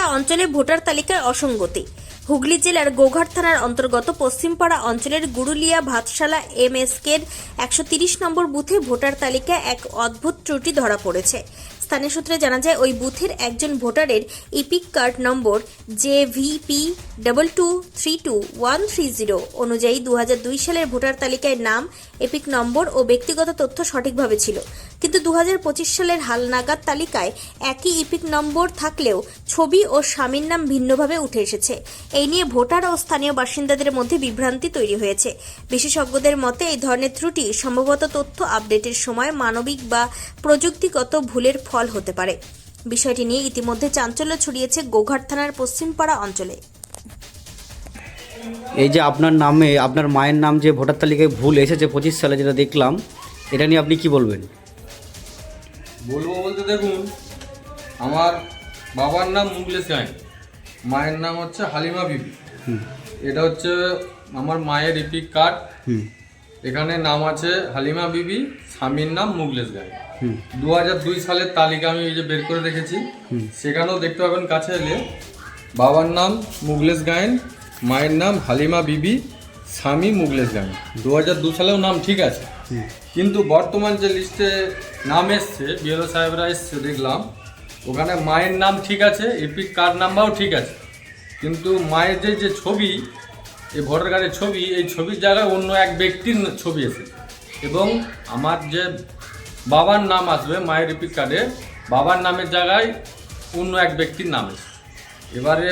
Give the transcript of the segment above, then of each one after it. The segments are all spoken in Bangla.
পশ্চিমপাড়া অঞ্চলে ভোটার তালিকায় অসঙ্গতি। হুগলি জেলার গোঘাট থানার অন্তর্গত পশ্চিমপাড়া অঞ্চলের গুরুলিয়া ভাতশালা এম এস কের একশো তিরিশ নম্বর বুথে ভোটার তালিকায় এক অদ্ভুত ত্রুটি ধরা পড়েছে। স্থানীয় সূত্রে জানা যায়, ওই বুথের একজন ভোটারের EPIC card number J VP double two three two one three zero অনুযায়ী দু সালের ভোটার তালিকায় নাম এপিক নম্বর ও ব্যক্তিগত তথ্য সঠিকভাবে ছিল। কিন্তু দু হাজার পঁচিশ সালের হালনাগাদ তালিকায় একই ইপিক নম্বর থাকলেও ছবি ও স্বামীর নাম ভিন্নভাবে উঠে এসেছে। এই নিয়ে ভোটার ও স্থানীয় বাসিন্দাদের মধ্যে বিভ্রান্তি তৈরি হয়েছে। বিশেষজ্ঞদের মতে, এই ধরনের ত্রুটি সম্ভবত তথ্য আপডেটের সময় মানবিক বা প্রযুক্তিগত ভুলের ফল হতে পারে। বিষয়টি নিয়ে ইতিমধ্যে চাঞ্চল্য ছড়িয়েছে গোঘাট থানার পশ্চিমপাড়া অঞ্চলে। এই যে আপনার নামে আপনার মায়ের নাম যে ভোটার তালিকায় ভুল এসেছে পঁচিশ সালে যেটা দেখলাম এটা নিয়ে আপনি কি বলবেন? বলব বলতে দেখুন আমার বাবার নাম মুগলেশ গাইন মায়ের নাম হচ্ছে হালিমা বিবি। এটা হচ্ছে আমার মায়ের ইপিক কার্ড। হুম। এখানে নাম আছে হালিমা বিবি স্বামীর নাম মুগলেশ হুম। দু দুই সালের তালিকা আমি এই যে বের করে রেখেছি। সেখানেও দেখতে পাবেন কাছে এলে বাবার নাম মুগলেশ গায়েন মায়ের নাম হালিমা বিবি স্বামী মুগলেশ গায়েন দু হাজার দু সালেও নাম ঠিক আছে। কিন্তু বর্তমান যে লিস্টে নাম এসছে বিএলও সাহেবরা এসছে দেখলাম ওখানে মায়ের নাম ঠিক আছে এপিক কার্ড নাম্বারও ঠিক আছে। কিন্তু মায়ের যে যে ছবি এই ভোটার কার্ডের ছবি, এই ছবির জায়গায় অন্য এক ব্যক্তির ছবি এসেছে। এবং আমার যে বাবার নাম আসবে, মায়ের রিপিক কার্ডে, বাবার নামের জায়গায় অন্য এক ব্যক্তির নাম এসেছে। এবারে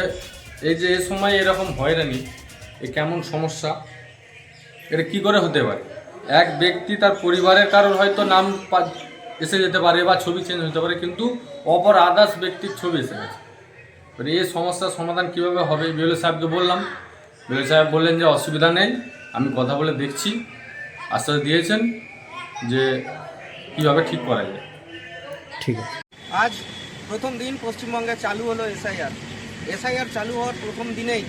এই যে এ সময় এরকম হয়রানি, এ কেমন সমস্যা? এটা কি করে হতে পারে? এক ব্যক্তি তার পরিবারের কারোর হয়তো নাম এসে যেতে পারে বা ছবি চেঞ্জ হতে পারে, কিন্তু অপর আদার্স ব্যক্তির ছবি এসে গেছে। এই সমস্যার সমাধান কীভাবে হবে, বিএলও সাহেবকে বললাম। বিএলও সাহেব বললেন যে অসুবিধা নেই আমি কথা বলে দেখছি। আশ্বাস দিয়েছেন যে কীভাবে ঠিক করা যায়। ঠিক আছে। আজ প্রথম দিন পশ্চিমবঙ্গে চালু হলো এসআইআর। এসআইআর চালু হওয়ার প্রথম দিনেই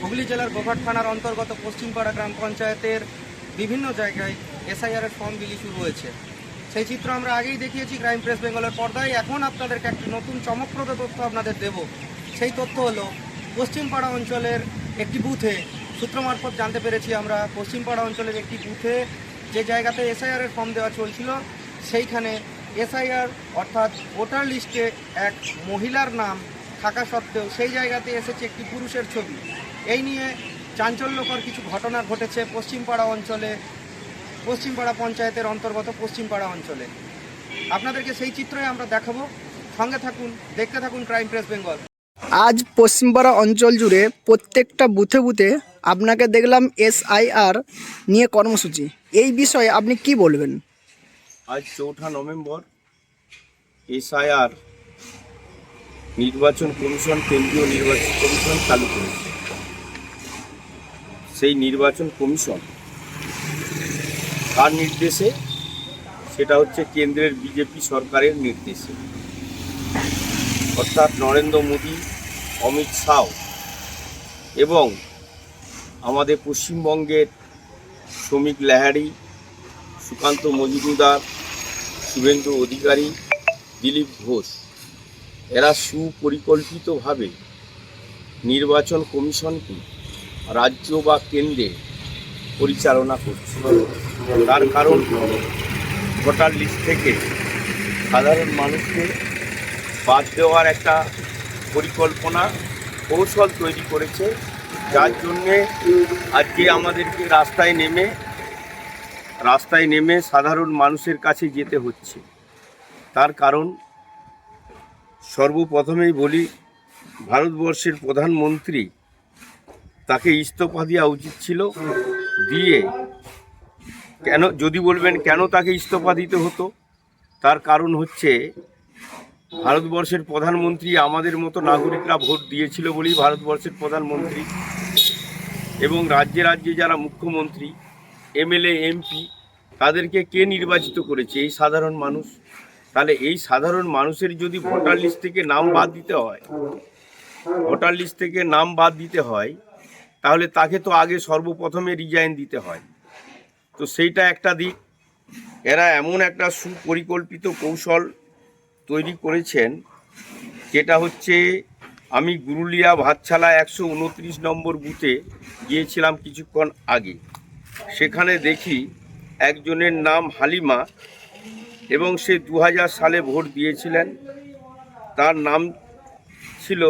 হুগলি জেলার গোঘাট থানার অন্তর্গত পশ্চিমপাড়া গ্রাম পঞ্চায়েতের বিভিন্ন জায়গায় এসআইআর এর ফর্ম বিলি শুরু হয়েছে। সেই চিত্র আমরা আগেই দেখিয়েছি ক্রাইম প্রেস বেঙ্গলের পর্দায়। এখন আপনাদেরকে একটা নতুন চমকপ্রদ তথ্য আপনাদের দেব। সেই তথ্য হলো পশ্চিমপাড়া অঞ্চলের একটি বুথে। সূত্র মারফত জানতে পেরেছি আমরা পশ্চিমপাড়া অঞ্চলের একটি বুথে যে জায়গাতে এসআইআর এর ফর্ম দেওয়া চলছিল, সেইখানে এসআইআর অর্থাৎ ভোটার লিস্টে এক মহিলার নাম থাকা সত্ত্বেও সেই জায়গাতে এসেছে একটি পুরুষের ছবি। এই নিয়ে চাঞ্চল্যকর কিছু ঘটনা ঘটেছে পশ্চিমপাড়া অঞ্চলে, পশ্চিমপাড়া পঞ্চায়েতের অন্তর্গত পশ্চিমপাড়া অঞ্চলে। আপনাদেরকে সেই চিত্রই আমরা দেখাবো। সঙ্গে থাকুন, দেখতে থাকুন ক্রাইম প্রেস বেঙ্গল আজ পশ্চিমপাড়া অঞ্চল জুড়ে প্রত্যেকটা বুথে বুথে আপনাকে দেখলাম এসআইআর নিয়ে কর্মসূচি। এই বিষয়ে আপনি কি বলবেন? আজ চৌঠা নভেম্বর এসআইআর নির্বাচন কমিশন, কেন্দ্রীয় নির্বাচন কমিশন চালু করেছে। সেই নির্বাচন কমিশন কার নির্দেশে? সেটা হচ্ছে কেন্দ্রের বিজেপি সরকারের নির্দেশে। অর্থাৎ নরেন্দ্র মোদী, অমিত শাহ এবং আমাদের পশ্চিমবঙ্গের শ্রমিক লাহারি, সুকান্ত মজুমদার, শুভেন্দু অধিকারী, দিলীপ ঘোষ, এরা সুপরিকল্পিতভাবে নির্বাচন কমিশনকে রাজ্য বা কেন্দ্রে পরিচালনা করছে। তার কারণ ভোটার লিস্ট থেকে সাধারণ মানুষকে বাদ দেওয়ার একটা পরিকল্পনা, কৌশল তৈরি করেছে। যার জন্যে আজকে আমাদেরকে রাস্তায় নেমে রাস্তায় নেমে সাধারণ মানুষের কাছে যেতে হচ্ছে। তার কারণ, সর্বপ্রথমেই বলি, ভারতবর্ষের প্রধানমন্ত্রী তাকে ইস্তফা দেওয়া উচিত ছিল, দিয়ে কেন, যদি বলবেন কেন তাকে ইস্তফা দিতে হতো, তার কারণ হচ্ছে ভারতবর্ষের প্রধানমন্ত্রী আমাদের মতো নাগরিকরা ভোট দিয়েছিল বলেই ভারতবর্ষের প্রধানমন্ত্রী এবং রাজ্যে রাজ্যে যারা মুখ্যমন্ত্রী, এমএলএ, এমপি, তাদেরকে কে নির্বাচিত করেছে? এই সাধারণ মানুষ। তাহলে এই সাধারণ মানুষের যদি ভোটার লিস্ট থেকে নাম বাদ দিতে হয়, ভোটার লিস্ট থেকে নাম বাদ দিতে হয়, তাহলে তাকে তো আগে সর্বপ্রথমে রিজাইন দিতে হয়। তো সেইটা একটা দিক। এরা এমন একটা সুপরিকল্পিত কৌশল তৈরি করেছেন, যেটা হচ্ছে আমি গুরুলিয়া ভাতছালা একশো উনত্রিশ নম্বর বুথে গিয়েছিলাম কিছুক্ষণ আগে। সেখানে দেখি একজনের নাম হালিমা এবং সে দু হাজার সালে ভোট দিয়েছিলেন। তার নাম ছিল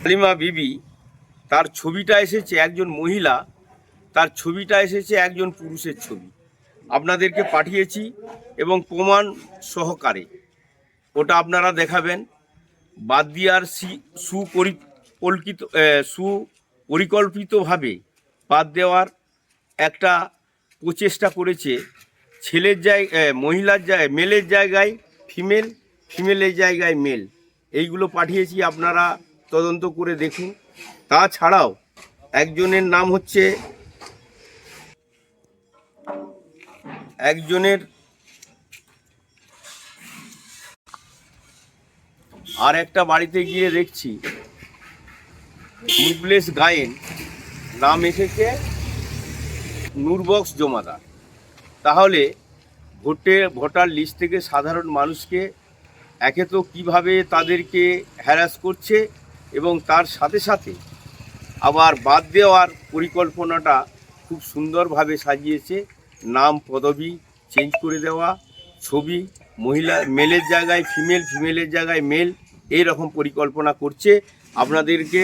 হালিমা বিবি। তার ছবিটা এসেছে একজন মহিলা, তার ছবিটা এসেছে একজন পুরুষের ছবি। আপনাদেরকে পাঠিয়েছি এবং প্রমাণ সহকারে। ওটা আপনারা দেখাবেন। বাদ দিয়ার সুপরিকল্পিত সুপরিকল্পিতভাবে বাদ দেওয়ার একটা প্রচেষ্টা করেছে ছেলের জায়গায় মহিলার জায়গায় মেলের জায়গায় ফিমেল, ফিমেলের জায়গায় মেল। এইগুলো পাঠিয়েছি আপনারা তদন্ত করে দেখুন। তাছাড়াও একজনের নাম হচ্ছে একজনের আর একটা বাড়িতে গিয়ে দেখছি মুবলেস গায়েন নাম এসেছে নূরবক্স জমাদার তাহলে ভোটে, ভোটার লিস্ট থেকে সাধারণ মানুষকে একে তো কীভাবে তাদেরকে হ্যারাস করছে এবং তার সাথে সাথে আবার বাদ দেওয়ার পরিকল্পনাটা খুব সুন্দরভাবে সাজিয়েছে। নাম, পদবি চেঞ্জ করে দেওয়া, ছবি, মহিলা মেলের জায়গায় ফিমেল ফিমেলের জায়গায় মেল এই রকম পরিকল্পনা করছে। আপনাদেরকে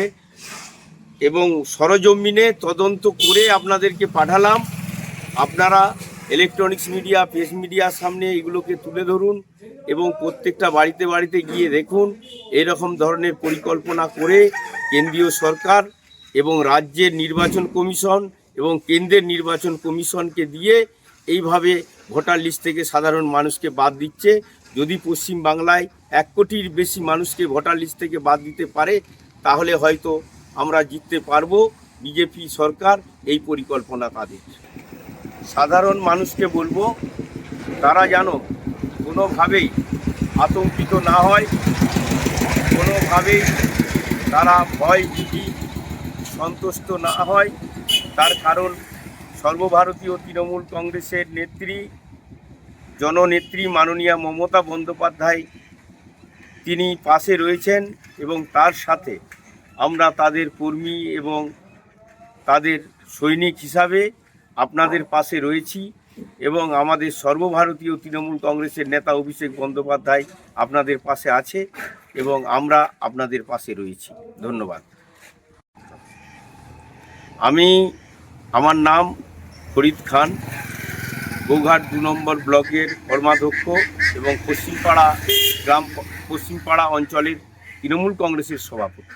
এবং সরজমিনে তদন্ত করে আপনাদেরকে পাঠালাম। আপনারা ইলেকট্রনিক্স মিডিয়া প্রেস মিডিয়ার সামনে এগুলোকে তুলে ধরুন এবং প্রত্যেকটা বাড়িতে বাড়িতে গিয়ে দেখুন। এরকম ধরনের পরিকল্পনা করে কেন্দ্রীয় সরকার এবং রাজ্যের নির্বাচন কমিশন এবং কেন্দ্রের নির্বাচন কমিশনকে দিয়ে এইভাবে ভোটার লিস্ট থেকে সাধারণ মানুষকে বাদ দিচ্ছে। যদি পশ্চিম বাংলায় এক কোটির বেশি মানুষকে ভোটার লিস্ট থেকে বাদ দিতে পারে, তাহলে হয়তো আমরা জিততে পারব বিজেপি সরকার এই পরিকল্পনা তাদের। সাধারণ মানুষকে বলব, তারা যেন কোনোভাবেই আতঙ্কিত না হয়, কোনোভাবেই তারা ভয় ভীতি সন্তুষ্ট না হয়। তার কারণ সর্বভারতীয় তৃণমূল কংগ্রেসের নেত্রী, জননেত্রী মাননীয়া মমতা বন্দ্যোপাধ্যায় তিনি পাশে রয়েছেন এবং তার সাথে আমরা তাদের কর্মী এবং তাদের সৈনিক হিসাবে আপনাদের পাশে রয়েছি এবং আমাদের সর্বভারতীয় তৃণমূল কংগ্রেসের নেতা অভিষেক বন্দ্যোপাধ্যায় আপনাদের পাশে আছে এবং আমরা আপনাদের পাশে রয়েছি। ধন্যবাদ। আমি আমার নাম ফরিদ খান। গৌঘাট দু নম্বর ব্লকের কর্মাধ্যক্ষ এবং পশ্চিমপাড়া গ্রাম, পশ্চিমপাড়া অঞ্চলের তৃণমূল কংগ্রেসের সভাপতি।